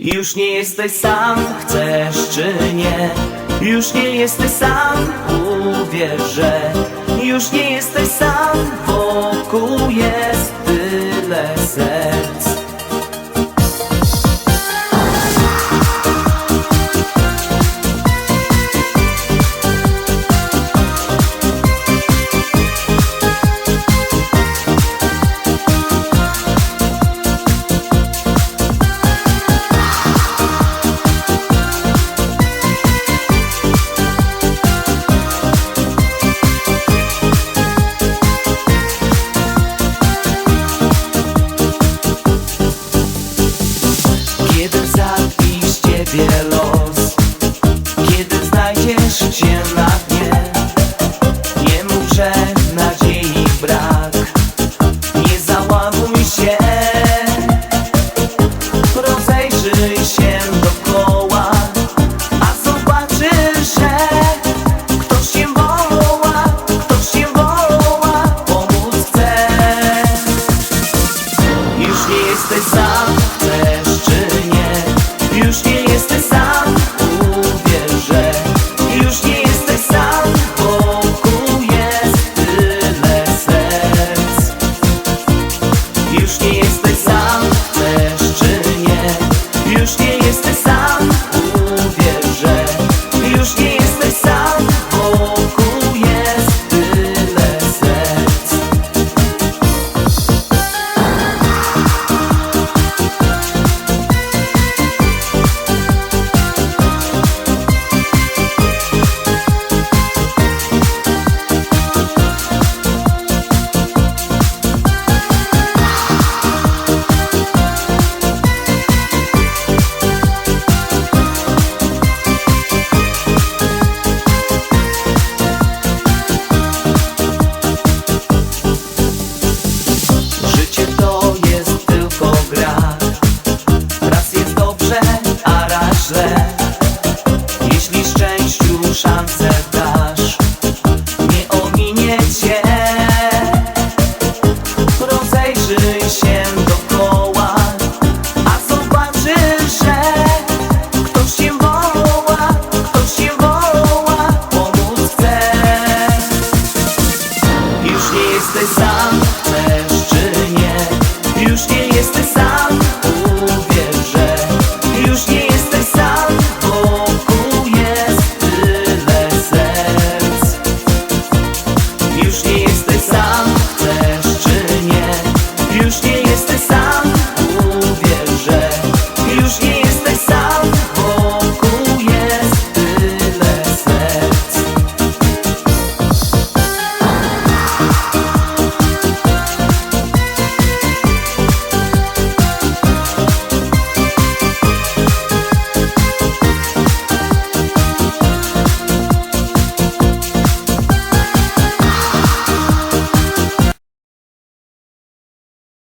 Już nie jesteś sam, chcesz czy nie? Już nie jesteś sam, uwierz, że Już nie jesteś sam, nie jesteś sam. Uwierz there